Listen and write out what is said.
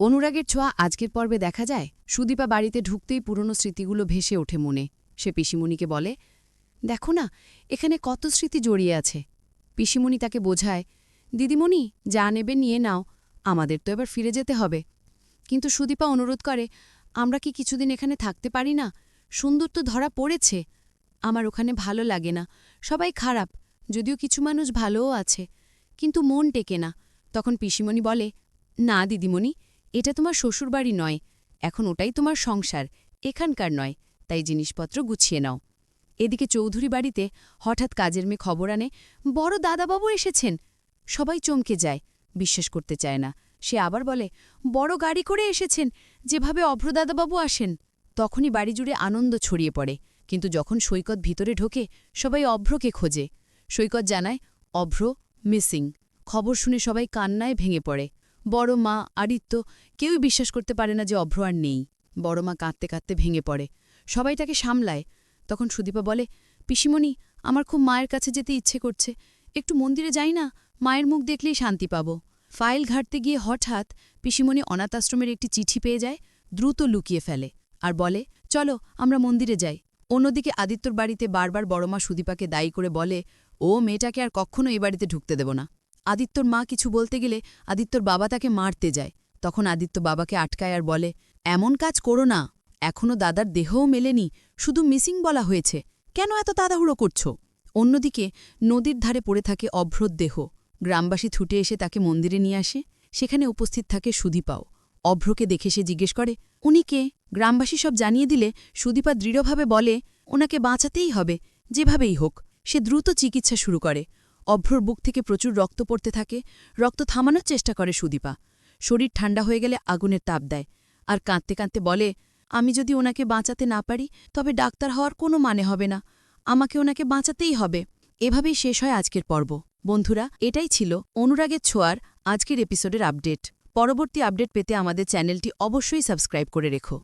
অনুরাগের ছোঁয়া আজকের পর্বে দেখা যায়? সুদীপা বাড়িতে ঢুকতেই পুরনো স্মৃতিগুলো ভেসে ওঠে মনে। সে পিসিমণিকে বলে, দেখো না, এখানে কত স্মৃতি জড়িয়ে আছে। পিসিমণি তাকে বোঝায়, দিদিমণি, যা নেবে নিয়ে নাও, আমাদের তো এবার ফিরে যেতে হবে। কিন্তু সুদীপা অনুরোধ করে, আমরা কি কিছুদিন এখানে থাকতে পারি না? সুন্দর তো ধরা পড়েছে। আমার ওখানে ভালো লাগে না। সবাই খারাপ, যদিও কিছু মানুষ ভালোও আছে। কিন্তু মন টেকে না। তখন পিসিমণি বলে, না, দিদিমণি এটা তোমার শ্বশুরবাড়ি নয়, এখন ওটাই তোমার সংসার, এখানকার নয়, তাই জিনিসপত্র গুছিয়ে নাও। এদিকে চৌধুরী বাড়িতে হঠাৎ কাজের মেয়ে খবর আনে, বড় দাদাবাবু এসেছেন। সবাই চমকে যায়, বিশ্বাস করতে চায় না। সে আবার বলে, বড় গাড়ি করে এসেছেন, যেভাবে অভ্রদাদাবাবু আসেন। তখনই বাড়ি জুড়ে আনন্দ ছড়িয়ে পড়ে, কিন্তু যখন সৈকত ভিতরে ঢোকে, সবাই অভ্রকে খোঁজে। সৈকত জানায়, অভ্র, মিসিং। খবর শুনে সবাই কান্নায় ভেঙে পড়ে। বড় মা, আদিত্য কেউই বিশ্বাস করতে পারে না যে অভ্র আর নেই। বড় মা কাঁদতে কাঁদতে ভেঙে পড়ে। সবাই তাকে সামলায়। তখন সুদীপা বলে, পিসিমণি, আমার খুব মায়ের কাছে যেতে ইচ্ছে করছে। একটু মন্দিরে যাই না? মায়ের মুখ দেখলেই শান্তি পাব। ফাইল ঘাটতে গিয়ে হঠাৎ পিসিমণি অনাথাশ্রমের একটি চিঠি পেয়ে যায়, দ্রুত লুকিয়ে ফেলে আর বলে, চলো, আমরা মন্দিরে যাই। অন্যদিকে আদিত্যর বাড়িতে বারবার বড়মা সুদীপাকে দায়ী করে বলে, ও মেয়েটাকে আর কখনো এ বাড়িতে ঢুকতে দেব না। আদিত্যর মা কিছু বলতে গেলে আদিত্যর বাবা তাকে মারতে যায়। তখন আদিত্য বাবাকে আটকায় আর বলে, এমন কাজ করো না। এখনও দাদার দেহও মেলেনি, শুধু মিসিং বলা হয়েছে। কেন এত তাড়াহুড়ো করছ? অন্যদিকে নদীর ধারে পড়ে থাকে অভ্রত দেহ। গ্রামবাসী ছুটে এসে তাকে মন্দিরে নিয়ে আসে। সেখানে উপস্থিত থাকে সুদীপাও। অভ্রকে দেখে সে জিজ্ঞেস করে, উনি কে? গ্রামবাসী সব জানিয়ে দিলে, সুদীপা দৃঢ়ভাবে বলে, ওনাকে বাঁচাতেই হবে, যেভাবেই হোক। সে দ্রুত চিকিৎসা শুরু করে। অভ্রর বুক থেকে প্রচুর রক্ত পড়তে থাকে, রক্ত থামানোর চেষ্টা করে সুদীপা। শরীর ঠান্ডা হয়ে গেলে আগুনের তাপ দেয় আর কাঁদতে কাঁদতে বলে, আমি যদি ওনাকে বাঁচাতে না পারি, তবে ডাক্তার হওয়ার কোনো মানে হবে না। আমাকে ওনাকে বাঁচাতেই হবে। এভাবেই শেষ হয় আজকের পর্ব। বন্ধুরা, এটাই ছিল অনুরাগের ছোঁয়ার আজকের এপিসোডের আপডেট। পরবর্তী আপডেট পেতে আমাদের চ্যানেলটি অবশ্যই সাবস্ক্রাইব করে রেখো।